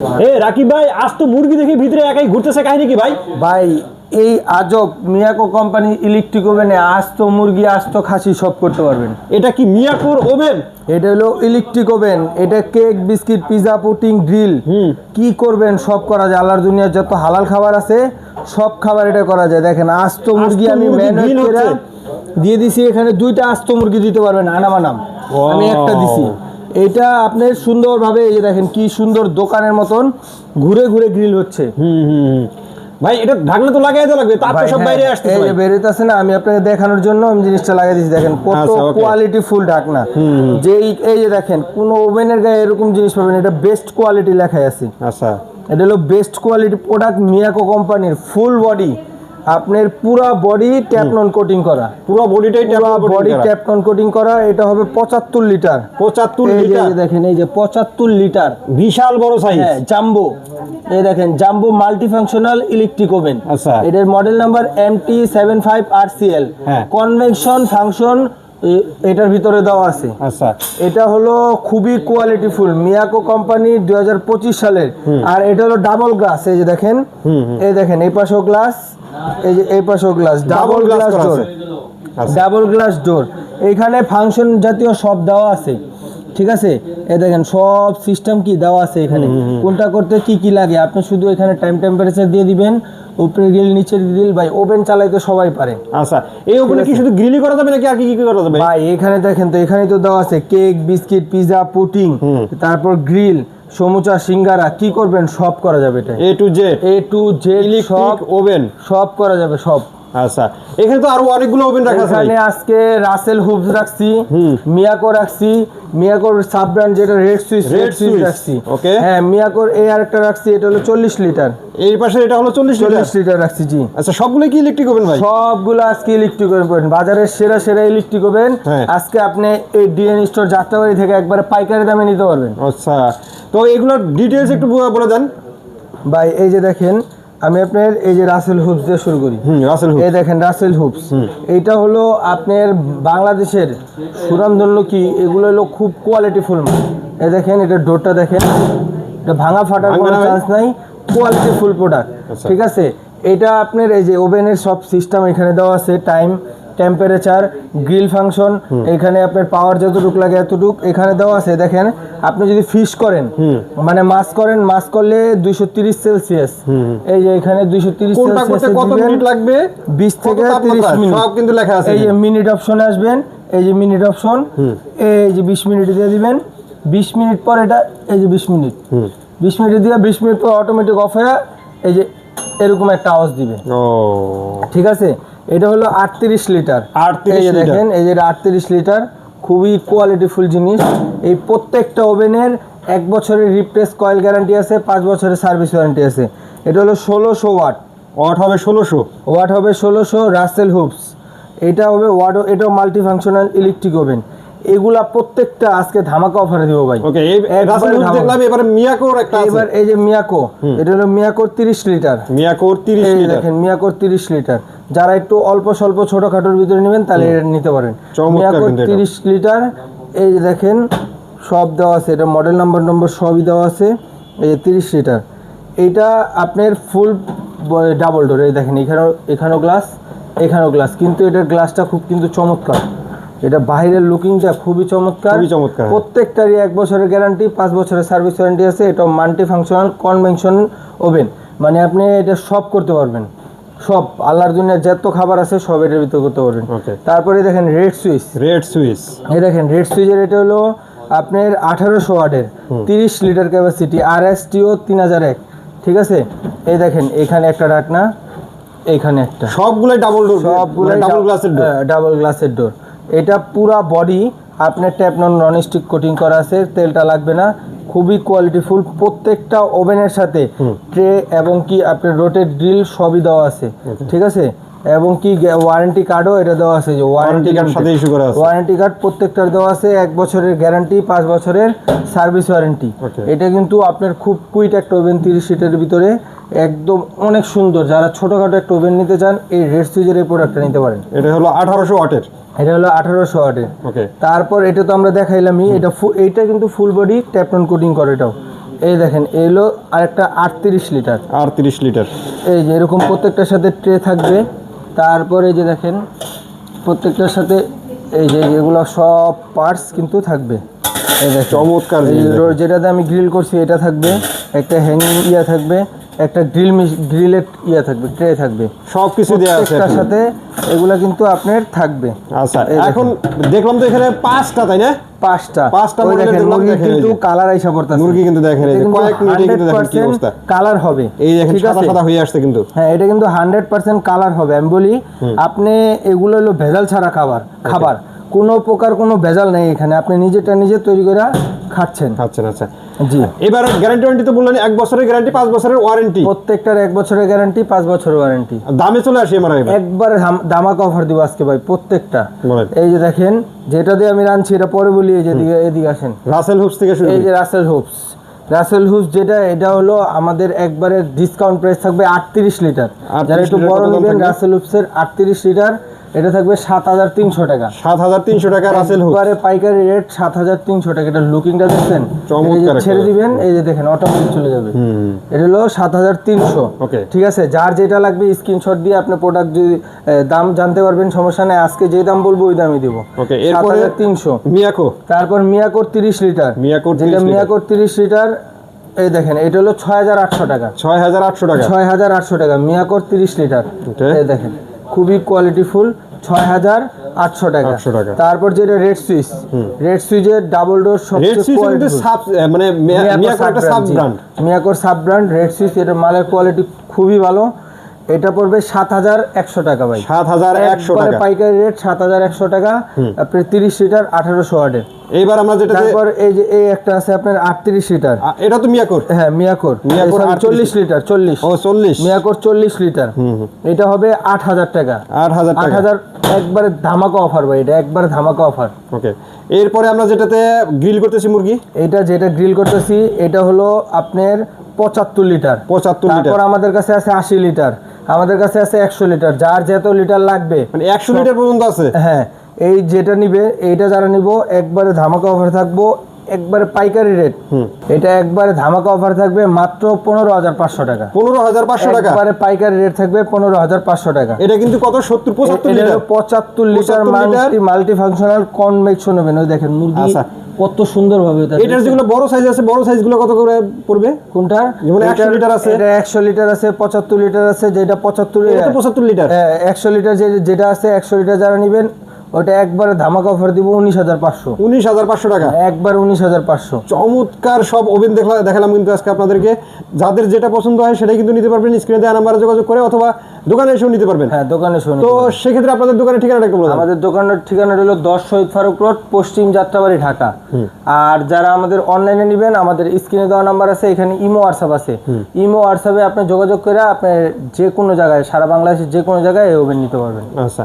এ রাকিব ভাই আজ তো মুরগি দেখি ভিতরে একাই ঘুরতেছে কাহিনী কি ভাই? ভাই এই আজব মিয়াকো কোম্পানি ইলেকট্রিক ওভেনে আস্ত মুরগি আস্ত খাসি সব করতে পারবেন। এটা কি মিয়াকুর ওভেন? এটা হলো ইলেকট্রিক ওভেন এটা cake biscuit pizza pudding grill. হুম। কি করবেন সব করা যায়। আল্লাহর দুনিয়ার যত হালাল খাবার আছে সব খাবার এটা করা যায়। দেখেন আস্ত মুরগি আমি করে দিয়ে দিছি এখানে দুইটা আস্ত মুরগি দিতে পারবেন। আনাম আনাম। আমি একটা দিছি। এটা আপনার সুন্দরভাবে এই যে দেখেন কি সুন্দর দোকানের মতন ঘুরে ঘুরে গ্রিল হচ্ছে। হুম হুম হুম। ভাই এটা ঢাকনা তো লাগাই লাগবে তার তো সব হ্যাঁ, বাইরে আসতেছে এই বেরোতেছে না আমি আপনাকে দেখানোর জন্য আমি জিনিসটা লাগিয়ে দিচ্ছি দেখেন কত আচ্ছা. কোয়ালিটি ফুল ঢাকনা। যে এই- এই যে দেখেন কোন ওভেনের গায়ে এরকম জিনিস পাবেন এটা বেস্ট কোয়ালিটি লেখাই আছে। আচ্ছা। এটা হলো বেস্ট কোয়ালিটি প্রোডাক্ট মিয়াকো কোম্পানির ফুল বডি আপনার পুরা বডি ট্যাপনন কোটিং করা। পুরো বডিটাই পুরা বডি ট্যাপনন কোটিং করা। এটা হবে পঁচাত্তর লিটার পঁচাত্তর এই যে- এই লিটার যে দেখেন এই যে পঁচাত্তর লিটার বিশাল বড় সাইজ হ্যাঁ জাম্বো এই দেখেন jumbo multi functional electric oven আচ্ছা। এটার model number M T seven five R C L হ্যাঁ। কনভেকশন ফাংশন এটার ভিতরে দেওয়া আছে। আচ্ছা। এটা হলো খুবই কোয়ালিটিফুল মিয়াকো কোম্পানি দুই পঁচিশ সালের। আর এটা হলো ডাবল গ্লাস এই যে দেখেন। এই দেখেন এই পাশেও গ্লাস এই যে এই পাশেও glass double glass door. Double glass door এইখানে ফাংশন জাতীয় সব দেওয়া আছে। ঠিক আছে? এ দেখেন সব সিস্টেম কি দেওয়া আছে এখানে? কোনটা করতে কি কি লাগে? আপনি শুধু এখানে টাইম টেম্পারেচার দিয়ে দিবেন উপরে গ্রিল নিচের গ্রিল ভাই ওভেন চালাইতে সবাই পারে। আচ্ছা এই ওপরে কি শুধু গ্রিলই করা যাবে নাকি আর কি কি করা যাবে? ভাই এখানে দেখেন তো এখানে তো দেওয়া আছে কেক বিস্কিট পিজা পুটিং তারপর গ্রিল সমুচা সিঙ্গারা কি করবেন? সব করা যাবে এটা A to Z A to Z সব ওভেন সব করা যাবে সব। আচ্ছা এখানে তো আরও অনেকগুলো ওভেন রাখা আছে এখানে আজকে রাসেল হুবস রাখছি মিয়াকো রাখছি মিয়াকোর সাব ব্র্যান্ড যেটা রেড সুইচ রেড সুইচ রাখছি। okay. হ্যাঁ মিয়াকোর এই আরেকটা রাখছি এটা হলো চল্লিশ লিটার। এই পাশে এটা হলো চল্লিশ লিটার? চল্লিশ লিটার রাখছি জি। আচ্ছা সবগুলো কি ইলেকট্রিক ওভেন ভাই? সবগুলো আজকে ইলেকট্রিক ওভেন বাজারের সেরা সেরা ইলেকট্রিক ওভেন হ্যাঁ। আজকে আপনি এই ডিএন স্টোর যাত্রাবাড়ি থেকে একবারে পাইকারি দামে নিতে পারবেন। আচ্ছা তো এগুলোর ডিটেলস একটু বলে দেন। ভাই এই যে দেখেন আমি আপনার এই যে রাসেল হুপস দিয়ে শুরু করি। রাসেল এই দেখেন রাসেল হুপস এইটা হলো আপনার বাংলাদেশের সুরামধন্য কি? এগুলো হলো খুব কোয়ালিটি ফুল মাল। এ দেখেন এটা ডোরটা দেখেন। এটা ভাঙা ফাটার কোনো চান্স নাই। Quality full product. ঠিক আছে? এটা আপনার এই যে ওভেনের সব সিস্টেম এখানে দেওয়া আছে টাইম টেম্পারেচার গ্রিল ফাংশন এখানে আপনার পাওয়ার যতটুক লাগে এতটুক এখানে দেওয়া আছে। দেখেন আপনি যদি ফিশ করেন মানে মাছ করেন মাছ করলে দুইশো তিরিশ সেলসিয়াস এই যে এখানে দুইশো তিরিশ কত মিনিট লাগবে? বিশ থেকে তিরিশ মিনিট সব কিন্তু লেখা আছে এই যে মিনিট অপশনে আসবেন এই যে মিনিট অপশন এই যে বিশ মিনিট দিয়ে দিবেন। বিশ মিনিট পর এটা এই যে বিশ মিনিট বিশ মিনিট দিয়ে বিশ মিনিট পর অটোমেটিক অফ হয়ে এই যে এরকম একটা আওয়াজ দিবে। ও। ঠিক আছে? এটা হলো আটত্রিশ লিটার। 38 এই যে দেখেন এই যে আটত্রিশ লিটার খুবই কোয়ালিটিফুল জিনিস। এই প্রত্যেকটা ওভেনের এক বছরের রিপ্লেস কয়েল গ্যারান্টি আছে পাঁচ বছরের সার্ভিস ওয়ারেন্টি আছে। এটা হলো ষোলোশো ওয়াট। ওয়াট হবে ষোলোশো? ওয়াট হবে ষোলোশো রাসেল হুপস এটা হবে ওয়াট এটাও মাল্টি ফাংশনাল ইলেকট্রিক ওভেন এগুলা প্রত্যেকটা আজকে ধামাকা অফারে দিব ভাই। ওকে দেখলাম এবারে মিয়াকোর একটা আছে। এবার এই যে মিয়াকো এটা হলো মিয়াকোর তিরিশ লিটার। মিয়াকোর তিরিশ এই লিটার। দেখেন মিয়াকোর তিরিশ লিটার। যারা একটু অল্প স্বল্প ছোটখাটোর ভিতরে নেবেন তাহলে এটা নিতে পারেন। মিয়াকোর কিন্তু এটা। তিরিশ লিটার এই যে দেখেন সব দেওয়া আছে। এটা মডেল নাম্বার নম্বর সবই দেওয়া আছে। এই যে তিরিশ লিটার। এইটা আপনার ফুল ডাবল ডোর এই দেখেন এখানেও এখানেও গ্লাস এখানেও গ্লাস কিন্তু এটার গ্লাসটা খুব কিন্তু চমৎকার। এটা বাইরের লুকিংটা খুবই চমৎকার। খুবই চমৎকার। প্রত্যেকটারই এক বছরের গ্যারান্টি পাঁচ বছরের সার্ভিস ওয়ারেন্টি আছে। এটা মাল্টি ফাংশনাল কনভেনশন ওভেন মানে আপনি এটা সব করতে পারবেন। সব আল্লাহর দুনিয়ার যত খাবার আছে সব এটার ভিতরে করতে পারবেন। তারপরে দেখেন রেড সুইচ রেড সুইচ এই দেখেন রেড সুইচের এটা হলো আপনার আঠারোশো ওয়াটের। তিরিশ লিটার ক্যাপাসিটি আর এস টিও তিন হাজার এক। ঠিক আছে? এই দেখেন এখানে একটা ডাকনা এখানে একটা। সবগুলো ডাবল ডোর সবগুলো ডাবল গ্লাসের ডোর ডাবল গ্লাসের ডোর এটা পুরা বডি আপনার ট্যাপনন নন ননস্টিক কোটিং করা আছে তেলটা লাগবে না খুবই কোয়ালিটিফুল প্রত্যেকটা ওভেনের সাথে ট্রে এবং কি আপনার রোটেড ড্রিল সবই দেওয়া আছে ঠিক আছে? এবং কি ওয়ারেন্টি কার্ডও এটা দেওয়া আছে যে ওয়ারেন্টি কার্ড সাথে issue করা আছে। ওয়ারেন্টি কার্ড প্রত্যেকটার দেওয়া আছে এক বছরের গ্যারান্টি পাঁচ বছরের সার্ভিস ওয়ারেন্টি এটা কিন্তু আপনার খুব কুইট একটা ওভেন তিরিশ সিটের ভিতরে একদম অনেক সুন্দর। যারা ছোটোখাটো একটা ওভেন নিতে চান এই রেড সুইচের এই প্রোডাক্টটা নিতে পারেন। এটা হলো আঠারোশো ওয়াটের। এটা হলো আঠারোশো আটে। ওকে তারপর এটা তো আমরা দেখাইলামই এটা এইটা কিন্তু ফুল বডি ট্যাপটন কোটিং করে এটাও। এই দেখেন এলো আরেকটা আটত্রিশ লিটার। আটত্রিশ লিটার। এই যে এরকম প্রত্যেকটার সাথে ট্রে থাকবে। তারপরে এই যে দেখেন প্রত্যেকটার সাথে এই যে এগুলো সব পার্টস কিন্তু থাকবে। চমৎকার যেটাতে আমি গ্রিল করছি এটা থাকবে একটা হ্যাঙ্গিং ইয়া থাকবে একটা গ্রিল গ্রিলের ইয়া থাকবে ট্রে থাকবে। সব কিছু দেওয়া আছে সাথে এগুলা কিন্তু আপনার থাকবে। আচ্ছা এখন দেখলাম তো এখানে পাঁচটা তাই না? পাঁচটা। পাঁচটা দেখেন মুরগি কিন্তু কালার আইসা পড়তাছে। মুরগি কিন্তু দেখেন এই কয়েক মিনিটে কিন্তু দেখেন কি অবস্থা। কালার হবে। এই দেখেন ঠিক সাদা সাদা হয়ে আসছে কিন্তু। হ্যাঁ এটা কিন্তু হান্ড্রেড পার্সেন্ট কালার হবে। আমি বলি আপনি এগুলো হলো ভেজাল ছাড়া খাবার খাবার। কোনো প্রকার কোনো ভেজাল নেই এখানে। আপনি নিজেটা নিজে তৈরি করে খাচ্ছেন। আচ্ছা আচ্ছা। জি। এবার গ্যারান্টি ওয়ারেন্টি তো বললেন এক বছরের গ্যারান্টি পাঁচ বছরের ওয়ারেন্টি প্রত্যেকটার এক বছরের গ্যারান্টি পাঁচ বছরের ওয়ারেন্টি দামে চলে আসি আমার একবারে ধামাকা অফার দিব আজকে ভাই প্রত্যেকটা। এই যে দেখেন যেটা দিয়ে আমি রাঁধছি এটা পরে বলি এই যে এদিকে এদিকে আসেন। রাসেল হুপস থেকে শুরু এই যে রাসেল হুপস রাসেল হুপস যেটা এটা হলো আমাদের একবারে ডিসকাউন্ট প্রাইস থাকবে আটত্রিশ লিটার। 38 যারা একটু বড় নেবেন রাসেল হুপসের আটত্রিশ লিটার এটা থাকবে সাত হাজার তিনশো টাকা। সাত হাজার তিনশো টাকা রাসেল একবারে পাইকারি রেট সাত হাজার তিনশো টাকা। এটা লুকিংটা দেখছেন? যে ছেড়ে দিবেন এই যে দেখেন অটোমেটিক চলে যাবে। এটা হলো সাত হাজার তিনশো। ঠিক আছে? যার যেটা লাগবে স্ক্রিনশট দিয়ে আপনি প্রোডাক্ট যদি দাম জানতে পারবেন সমস্যা নেই। আজকে যে দাম বলব ওই দামই দিব। সাত হাজার তিনশো। মিয়াকো। তারপর মিয়াকোর তিরিশ লিটার। মিয়াকোর যেটা। মিয়াকোর তিরিশ লিটার এই দেখেন এটা হলো ছয় হাজার আটশো টাকা। ছয় হাজার আটশো টাকা। ছয় হাজার আটশো টাকা মিয়াকোর তিরিশ লিটার। এই দেখেন। খুবই কোয়ালিটি ফুল ছয় হাজার আটশো টাকা। টাকা। তারপর যেটা রেড সুইচ রেড সুইচের ডাবল ডোর মানে মিয়া- মিয়াকোর সাব ব্র্যান্ড মিয়াকোর সাব ব্র্যান্ড রেড সুইচ এটার মালের কোয়ালিটি খুবই ভালো। এটা পড়বে সাত হাজার একশো টাকা ভাই। সাত হাজার একশো টাকা। পাইকারি রেট সাত হাজার একশো টাকা আপনি তিরিশ লিটার আঠারোশো ওয়াটের এইবার আমরা যেটা তারপর এই যে এই একটা আছে আপনার আটত্রিশ লিটার। এটা তো মিয়াকোর? হ্যাঁ মিয়াকোর। মিয়াকোর মিয়াকোর 38 চল্লিশ লিটার চল্লিশ। ও চল্লিশ। মিয়াকোর চল্লিশ লিটার। এটা হবে আট হাজার টাকা। আট হাজার আট টাকা হাজার একবারে ধামাকা অফার ভাই এটা একবারে ধামাকা অফার ওকে। এরপরে আমরা যেটাতে গ্রিল করতেছি মুরগি? এটা যেটা গ্রিল করতেছি এটা হলো আপনার পঁচাত্তর লিটার। পঁচাত্তর লিটার। তারপর আমাদের কাছে আছে আশি লিটার। আমাদের কাছে আছে একশো লিটার যার যত লিটার লাগবে। মানে একশো লিটার পর্যন্ত আছে? হ্যাঁ এই যেটা নিবে এইটা যারা নিব একবারে ধামাকা অফার থাকব একবারে পাইকারি রেট এটা একবারে ধামাকা অফার থাকবে মাত্র পনেরো হাজার পাঁচশো টাকা। পনেরো হাজার পাঁচশো টাকা? একবারে পাইকারি রেট থাকবে পনেরো হাজার পাঁচশো টাকা। এটা কিন্তু কত? সত্তর পঁচাত্তর লিটার? পঁচাত্তর litre 75 multi multi functional convection হবে ওই দেখেন মুরগি আচ্ছা। কত সুন্দর ভাবে এটার যেগুলো বড় সাইজ আছে বড় সাইজগুলো কত করে পড়বে? কোনটা যেমন 100 লিটার আছে। এটা একশো লিটার আছে পঁচাত্তর লিটার আছে যেটা পঁচাত্তর এটা পঁচাত্তর লিটার। একশো লিটার যেটা আছে একশো লিটার যারা নেবেন ওটা একবারে ধামাকা অফার দিব উনিশ হাজার পাঁচশো। উনিশ হাজার পাঁচশো টাকা। একবার উনিশ হাজার পাঁচশো। চমৎকার সব ওভেন দেখলা দেখালাম কিন্তু আজকে আপনাদেরকে। যাদের যেটা পছন্দ হয় সেটাই কিন্তু নিতে পারবেন। স্ক্রিনে দেওয়া নাম্বারে যোগাযোগ করে অথবা দোকানে এসেও নিতে পারবেন। হ্যাঁ দোকানে এসেও তো সেক্ষেত্রে আপনাদের দোকানের ঠিকানাটা একটু বলুন আমাদের দোকানের ঠিকানা হলো দশ শহীদ ফারুক রোড পশ্চিম যাত্রাবাড়ি ঢাকা। আর যারা আমাদের অনলাইনে নেবেন আমাদের স্ক্রিনে দেওয়া নাম্বার আছে এখানে ইমো হোয়াটসঅ্যাপ আছে। ইমো হোয়াটসঅ্যাপে আপনি যোগাযোগ করে আপনি যে কোনো জায়গায় সারা বাংলাদেশের যে কোনো জায়গায় এই ওভেন নিতে পারবেন। আচ্ছা।